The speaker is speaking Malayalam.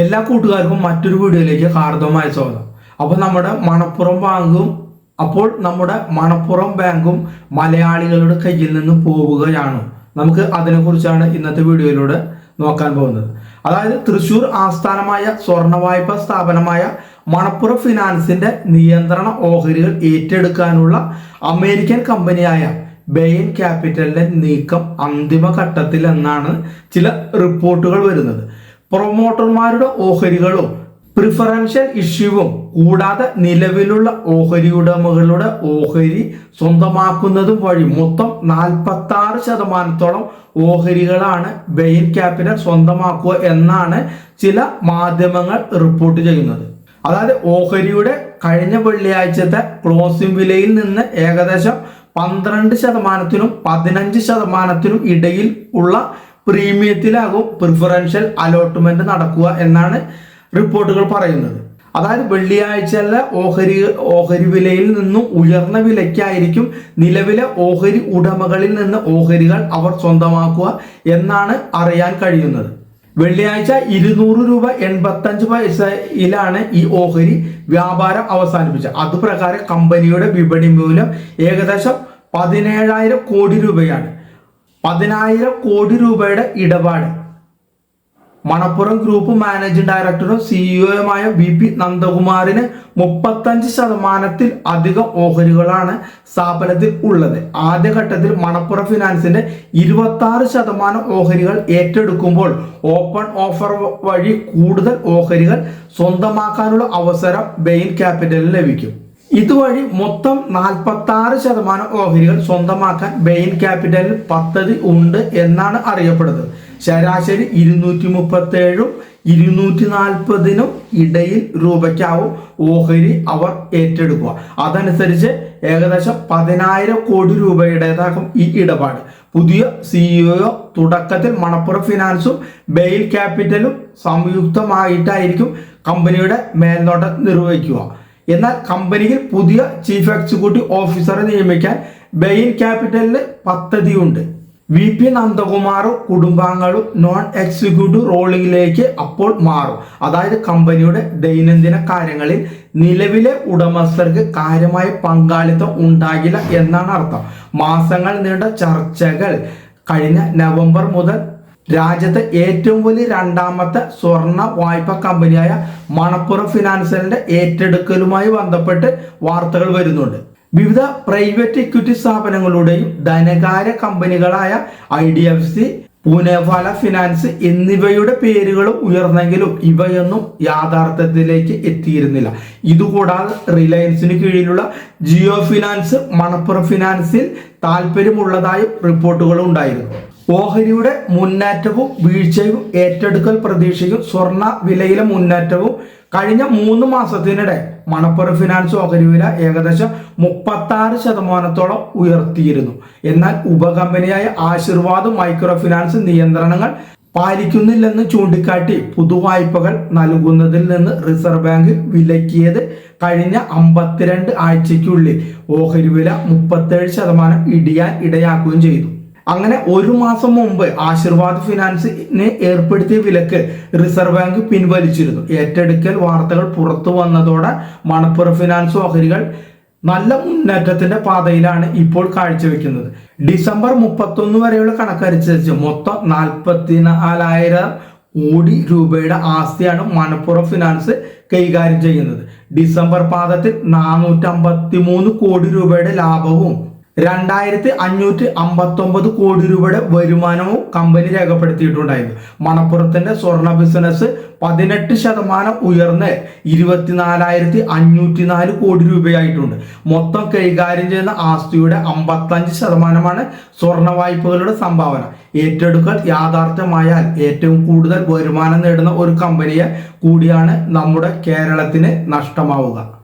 എല്ലാ കൂട്ടുകാർക്കും മറ്റൊരു വീഡിയോയിലേക്ക് ഹാർദമായ സ്വാഗതം. അപ്പോൾ നമ്മുടെ മണപ്പുറം ബാങ്കും അപ്പോൾ നമ്മുടെ മണപ്പുറം ബാങ്കും മലയാളികളുടെ കയ്യിൽ നിന്ന് പോവുകയാണ്. നമുക്ക് അതിനെക്കുറിച്ചാണ് ഇന്നത്തെ വീഡിയോയിലൂടെ നോക്കാൻ പോകുന്നത്. അതായത് തൃശൂർ ആസ്ഥാനമായ സ്വർണ വായ്പ സ്ഥാപനമായ മണപ്പുറം ഫിനാൻസിന്റെ നിയന്ത്രണ ഓഹരികൾ ഏറ്റെടുക്കാനുള്ള അമേരിക്കൻ കമ്പനിയായ ബെയിൻ ക്യാപിറ്റലിന്റെ നീക്കം അന്തിമ എന്നാണ് ചില റിപ്പോർട്ടുകൾ വരുന്നത്. പ്രൊമോട്ടർമാരുടെ ഓഹരികളും പ്രിഫറൻഷ്യൽ ഇഷ്യൂവും കൂടാതെ നിലവിലുള്ള ഓഹരി ഉടമകളുടെ ഓഹരി സ്വന്തമാക്കുന്നതും വഴി മൊത്തം നാൽപ്പത്തി ആറ് ശതമാനത്തോളം ഓഹരികളാണ് ബെയിൻ ക്യാപിറ്റൽ സ്വന്തമാക്കുക എന്നാണ് ചില മാധ്യമങ്ങൾ റിപ്പോർട്ട് ചെയ്യുന്നത്. അതായത് ഓഹരിയുടെ കഴിഞ്ഞ വെള്ളിയാഴ്ചത്തെ ക്ലോസിംഗ് വിലയിൽ നിന്ന് ഏകദേശം പന്ത്രണ്ട് ശതമാനത്തിനും പതിനഞ്ച് ശതമാനത്തിനും ഇടയിൽ ഉള്ള പ്രീമിയത്തിലാകും പ്രിഫറൻഷ്യൽ അലോട്ട്മെന്റ് നടക്കുക എന്നാണ് റിപ്പോർട്ടുകൾ പറയുന്നത്. അതായത് വെള്ളിയാഴ്ചയിലെ ഓഹരി ഓഹരി വിലയിൽ നിന്നും ഉയർന്ന വിലയ്ക്കായിരിക്കും നിലവിലെ ഓഹരി ഉടമകളിൽ നിന്ന് ഓഹരികൾ അവർ സ്വന്തമാക്കുക എന്നാണ് അറിയാൻ കഴിയുന്നത്. വെള്ളിയാഴ്ച ഇരുന്നൂറ് രൂപ എൺപത്തഞ്ച് പൈസയിലാണ് ഈ ഓഹരി വ്യാപാരം അവസാനിപ്പിച്ചത്. അതുപ്രകാരം കമ്പനിയുടെ വിപണി മൂല്യം ഏകദേശം പതിനേഴായിരം കോടി രൂപയാണ്. പതിനായിരം കോടി രൂപയുടെ ഇടപാട്. മണപ്പുറം ഗ്രൂപ്പ് മാനേജിംഗ് ഡയറക്ടറും സിഇഒയുമായ വി പി നന്ദകുമാറിന് മുപ്പത്തഞ്ച് ശതമാനത്തിൽ അധികം ഓഹരികളാണ് സ്ഥാപനത്തിൽ ഉള്ളത്. ആദ്യഘട്ടത്തിൽ മണപ്പുറം ഫിനാൻസിന്റെ ഇരുപത്തി ആറ് ശതമാനം ഓഹരികൾ ഏറ്റെടുക്കുമ്പോൾ ഓപ്പൺ ഓഫർ വഴി കൂടുതൽ ഓഹരികൾ സ്വന്തമാക്കാനുള്ള അവസരം ബെയിൻ ക്യാപിറ്റലിന് ലഭിക്കും. ഇതുവഴി മൊത്തം നാൽപ്പത്തി ശതമാനം ഓഹരികൾ സ്വന്തമാക്കാൻ ബെയിൻ ക്യാപിറ്റലിൽ പദ്ധതി ഉണ്ട് എന്നാണ് അറിയപ്പെടുന്നത്. ശരാശരി ഇരുന്നൂറ്റി മുപ്പത്തി ഏഴും ഇരുന്നൂറ്റി നാൽപ്പതിനും ഇടയിൽ രൂപയ്ക്കാവും ഓഹരി അവർ ഏറ്റെടുക്കുക. അതനുസരിച്ച് ഏകദേശം പതിനായിരം കോടി രൂപയുടേതാകും ഈ ഇടപാട്. പുതിയ സിഇഒ തുടക്കത്തിൽ മണപ്പുറം ഫിനാൻസും ബെയിൽ ക്യാപിറ്റലും സംയുക്തമായിട്ടായിരിക്കും കമ്പനിയുടെ മേൽനോട്ടം നിർവഹിക്കുക. എന്നാൽ കമ്പനിയിൽ പുതിയ ചീഫ് എക്സിക്യൂട്ടീവ് ഓഫീസറെ നിയമിക്കാൻ ബെയിൻ ക്യാപിറ്റലിന് പദ്ധതിയുണ്ട്. വി പി നന്ദകുമാറും കുടുംബാംഗങ്ങളും നോൺ എക്സിക്യൂട്ടീവ് റോളിലേക്ക് അപ്പോൾ മാറും. അതായത് കമ്പനിയുടെ ദൈനംദിന കാര്യങ്ങളിൽ നിലവിലെ ഉടമസ്ഥർക്ക് കാര്യമായ പങ്കാളിത്തം ഉണ്ടാകില്ല എന്നാണ് അർത്ഥം. മാസങ്ങൾ നീണ്ട ചർച്ചകൾ കഴിഞ്ഞ നവംബർ മുതൽ രാജ്യത്തെ ഏറ്റവും വലിയ രണ്ടാമത്തെ സ്വർണ വായ്പ കമ്പനിയായ മണപ്പുറം ഫിനാൻസലിന്റെ ഏറ്റെടുക്കലുമായി ബന്ധപ്പെട്ട് വാർത്തകൾ വരുന്നുണ്ട്. വിവിധ പ്രൈവറ്റ് ഇക്വിറ്റി സ്ഥാപനങ്ങളുടെയും ധനകാര്യ കമ്പനികളായ I D F C Poonawalla finance എന്നിവയുടെ പേരുകളും ഉയർന്നെങ്കിലും ഇവയൊന്നും യാഥാർത്ഥ്യത്തിലേക്ക് എത്തിയിരുന്നില്ല. ഇതുകൂടാതെ റിലയൻസിന് കീഴിലുള്ള ജിയോ ഫിനാൻസ് മണപ്പുറം ഫിനാൻസിൽ താല്പര്യമുള്ളതായും റിപ്പോർട്ടുകളും ഉണ്ടായിരുന്നു. ഓഹരിയുടെ മുന്നേറ്റവും വീഴ്ചയും ഏറ്റെടുക്കൽ പ്രതീക്ഷയും സ്വർണ വിലയിലെ മുന്നേറ്റവും കഴിഞ്ഞ മൂന്ന് മാസത്തിനിടെ മണപ്പുറം ഫിനാൻസ് ഓഹരി വില ഏകദേശം മുപ്പത്തി ആറ് ശതമാനത്തോളം ഉയർത്തിയിരുന്നു. എന്നാൽ ഉപകമ്പനിയായ ആശീർവാദ് മൈക്രോ ഫിനാൻസ് നിയന്ത്രണങ്ങൾ പാലിക്കുന്നില്ലെന്ന് ചൂണ്ടിക്കാട്ടി പുതുവായ്പകൾ നൽകുന്നതിൽ നിന്ന് റിസർവ് ബാങ്ക് വിലക്കിയത് കഴിഞ്ഞ അമ്പത്തിരണ്ട് ആഴ്ചയ്ക്കുള്ളിൽ. ഓഹരി വില മുപ്പത്തേഴ് ശതമാനം ഇടിയാൻ ഇടയാക്കുകയും ചെയ്തു. അങ്ങനെ ഒരു മാസം മുമ്പ് ആശീർവാദ് ഫിനാൻസിനെ ഏർപ്പെടുത്തിയ വിലക്ക് റിസർവ് ബാങ്ക് പിൻവലിച്ചിരുന്നു. ഏറ്റെടുക്കൽ വാർത്തകൾ പുറത്തു വന്നതോടെ മണപ്പുറം ഫിനാൻസ് ഓഹരികൾ നല്ല മുന്നേറ്റത്തിന്റെ പാതയിലാണ് ഇപ്പോൾ കാഴ്ചവെക്കുന്നത്. ഡിസംബർ മുപ്പത്തൊന്ന് വരെയുള്ള കണക്കനുസരിച്ച് മൊത്തം നാൽപ്പത്തിനാലായിരം കോടി രൂപയുടെ ആസ്തിയാണ് മണപ്പുറം ഫിനാൻസ് കൈകാര്യം ചെയ്യുന്നത്. ഡിസംബർ പാദത്തിൽ നാനൂറ്റമ്പത്തി മൂന്ന് കോടി രൂപയുടെ ലാഭവും രണ്ടായിരത്തി അഞ്ഞൂറ്റി അമ്പത്തൊമ്പത് കോടി രൂപയുടെ വരുമാനവും കമ്പനി രേഖപ്പെടുത്തിയിട്ടുണ്ടായിരുന്നു. മണപ്പുറത്തിന്റെ സ്വർണ ബിസിനസ് പതിനെട്ട് ശതമാനം ഉയർന്ന് ഇരുപത്തിനാലായിരത്തി അഞ്ഞൂറ്റി നാല് കോടി രൂപയായിട്ടുണ്ട്. മൊത്തം കൈകാര്യം ചെയ്യുന്ന ആസ്തിയുടെ അമ്പത്തഞ്ച് ശതമാനമാണ് സ്വർണ വായ്പകളുടെ സംഭാവന. ഏറ്റെടുക്കൽ യാഥാർത്ഥ്യമായാൽ ഏറ്റവും കൂടുതൽ വരുമാനം നേടുന്ന ഒരു കമ്പനിയെ കൂടിയാണ് നമ്മുടെ കേരളത്തിന് നഷ്ടമാവുക.